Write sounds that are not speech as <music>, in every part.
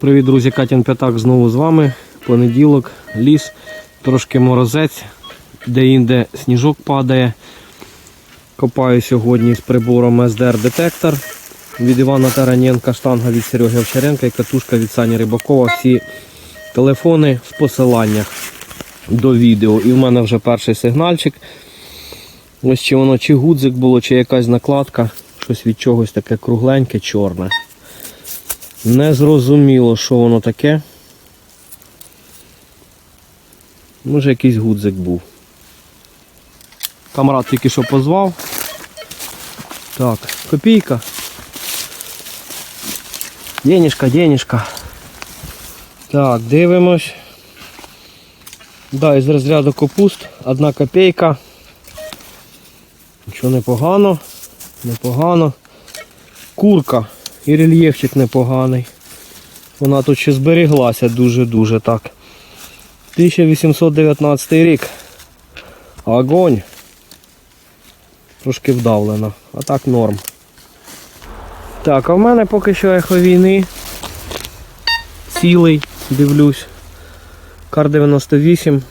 Привіт, друзі, Катін П'ятак знову з вами. Понеділок, ліс, трошки морозець, де-інде сніжок падає. Копаю сьогодні з прибором SDR детектор від Івана Тараненка, штанга від Сереги Овчаренка і катушка від Сані Рибакова. Всі телефони в посиланнях до відео. І в мене вже перший сигнальчик. Ось чи воно чи гудзик було, чи якась накладка. Щось від чогось таке кругленьке, чорне. Не зрозуміло, що воно таке. Може якийсь гудзик був. Камрад тільки що позвав. Так, копійка. Денежка, денежка. Так, дивимось. Да, із розряду капуст. Одна копійка. Нічого непогано. Непогано. Курка. І рельєфчик непоганий. Вона тут ще зберіглася дуже-дуже так. 1819 рік. Огонь. Трошки вдавлено. А так норм. Так, а в мене поки що ехо війни. Цілий, дивлюсь. Кар 98.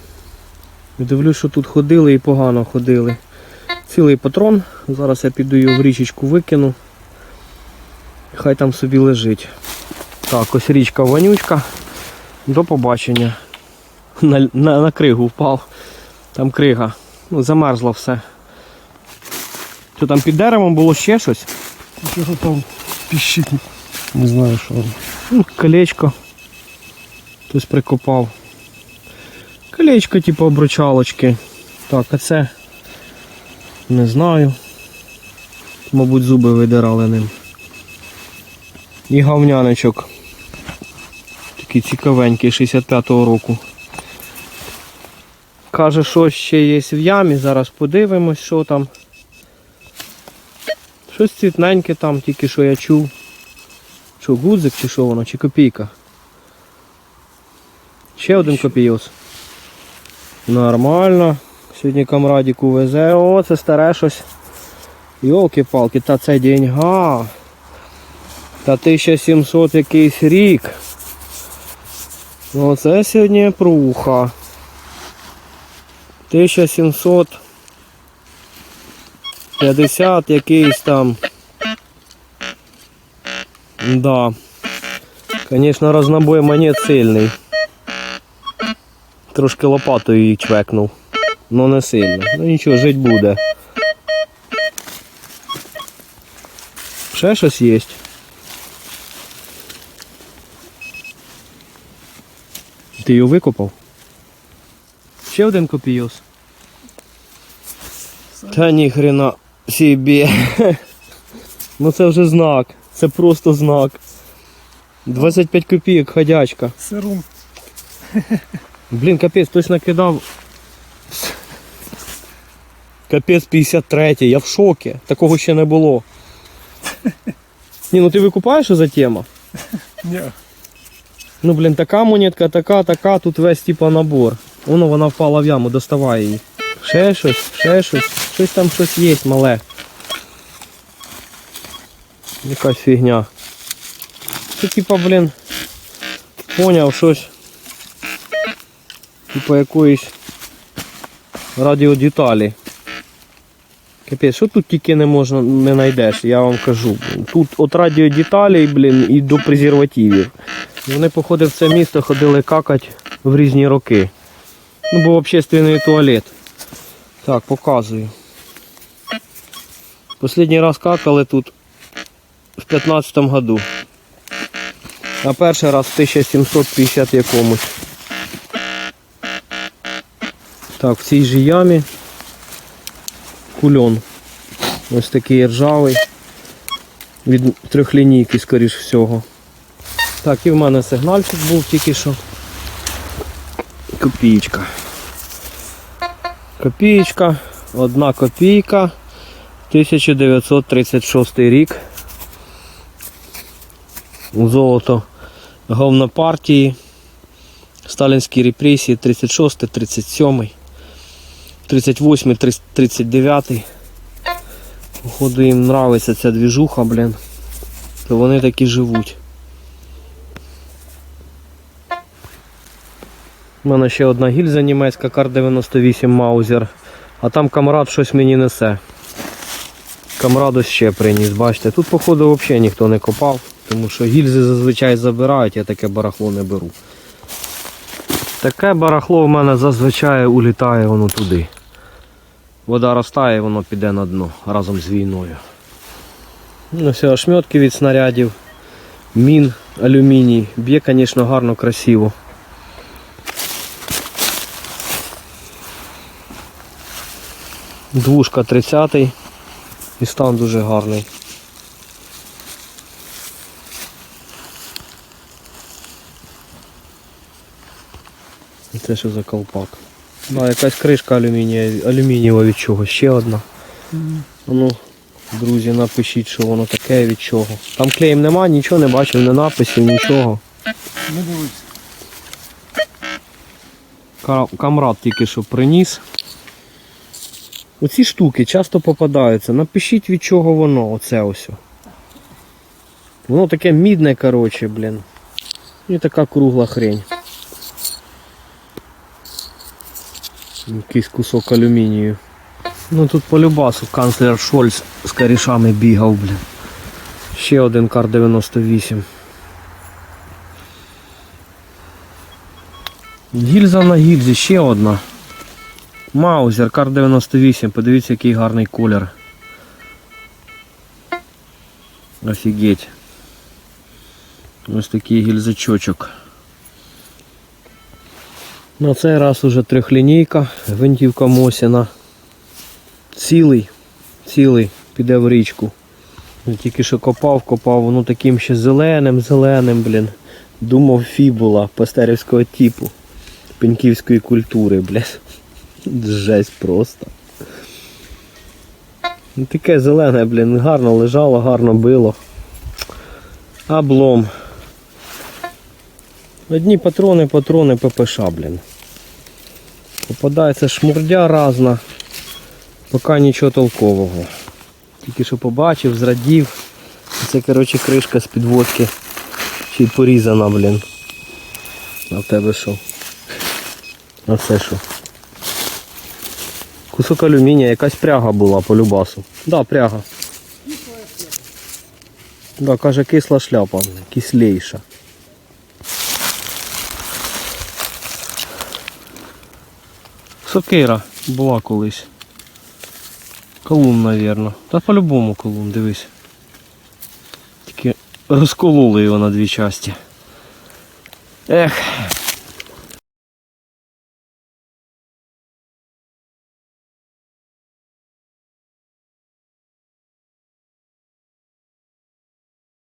Дивлюсь, що тут ходили і погано ходили. Цілий патрон. Зараз я піду його в річечку викину. Хай там собі лежить. Так, ось річка вонючка. До побачення. На, на, на кригу впав. Там крига. Ну, замерзло все. Що там під деревом було ще щось? Що там піщить? Не знаю, що. Ну, колечко. Хтось прикопав. Колечко, типу обручалочки. Так, а це не знаю. Мабуть, зуби видирали ним. І гавняничок. Такий цікавенький, 65-го року. Каже, що ще є в ямі. Зараз подивимось, що там. Щось цвітненьке там, тільки що я чув. Що, гудзик чи що воно, чи копійка? Ще один копійос. Нормально. Сьогодні камрадіку везе. О, це старе щось. Йолки-палки, та це деньга. Та 1700 якийсь рік. Оце сьогодні пруха. 1750 якийсь там. Да. Конечно, разнобой монет сильний. Трошки лопатою її чвекнув. Ну не сильно. Ну нічого, жить буде. Ще щось є. Ти його викопав? Ще один копійос. Та ні хрена собі. <laughs> Ну це вже знак. Це просто знак. 25 копійок ходячка. Сирун. Блін, капець, хтось накидав. Капець 53, я в шокі. Такого ще не було. Ні, ну ти викупаєш, за тема? Ні. Ну, блін, така монетка, така, така, тут весь типа набор. Воно вона впала в яму, доставай її. Ще щось, ще щось, щось там щось є мале. Якась фігня. Це типа, блін, поняв щось. Типа якоїсь радіодеталі. Капець, що тут тільки не можна не знайдеш, я вам кажу. Тут от радіодеталей, блін, і до презервативів. Вони, походу, в це місто ходили какать в різні роки. Ну, був общественний туалет. Так, показую. Последній раз какали тут в 15-му году. А перший раз в 1750 якомусь. Так, в цій же ямі кульон. Ось такий ржавий. Від трьохлінійки, скоріш всього. Так, і в мене сигнальчик був тільки що. Копієчка. Копієчка, одна копійка, 1936 рік. Золото говна партії. Сталінські репресії 36, 37, 38, 39. Походу їм нравиться ця двіжуха, блін. То вони такі живуть. У мене ще одна гільза німецька кар 98 Маузер. А там камрад щось мені несе. Камрад ось ще приніс, бачите. Тут, походу, взагалі ніхто не копав, тому що гільзи зазвичай забирають, я таке барахло не беру. Таке барахло в мене зазвичай улітає воно туди. Вода розтає, воно піде на дно разом з війною. Ну все, ошметки від снарядів, мін, алюміній. Б'є, звісно, гарно, красиво. Двушка 30 і стан дуже гарний. І Це що за колпак? Да, якась кришка алюмінієва від чого, ще одна. Ну, друзі, напишіть, що воно таке від чого. Там клеєм нема, нічого не бачив, не написів, нічого. Не дивись. Камрад тільки що приніс. Оці штуки часто попадаються. Напишіть від чого воно, оце ось. Воно таке мідне, коротше, блін. І така кругла хрень. Якийсь кусок алюмінію. Ну тут по любасу канцлер Шольц з корішами бігав, блін. Ще один кар 98. Гільза на гільзі, ще одна. Маузер, кар 98, подивіться, який гарний колір. Офігеть. Ось такий гільзачочок. На цей раз уже трьохлінійка, гвинтівка Мосіна. Цілий, цілий, піде в річку. Тільки що копав, копав, воно таким ще зеленим, зеленим, блін. Думав фібула пастерівського типу пеньківської культури, блядь. Жесть просто. Ну, Таке зелене, блін, гарно лежало, гарно било. Облом. Одні патрони, патрони ППШ, блін. Попадається шмурдя разна. Поки нічого толкового. Тільки що побачив, зрадів. Це, коротше, кришка з підводки. Й порізана, блін. А в тебе що? А це що? Кусок алюмінія, якась пряга була по любасу. Да, пряга. Да, каже, кисла шляпа, кислейша. Сокира була колись. Колун, навірно. Та по-любому колун, дивись. Тільки розкололи його на дві часті. Ех.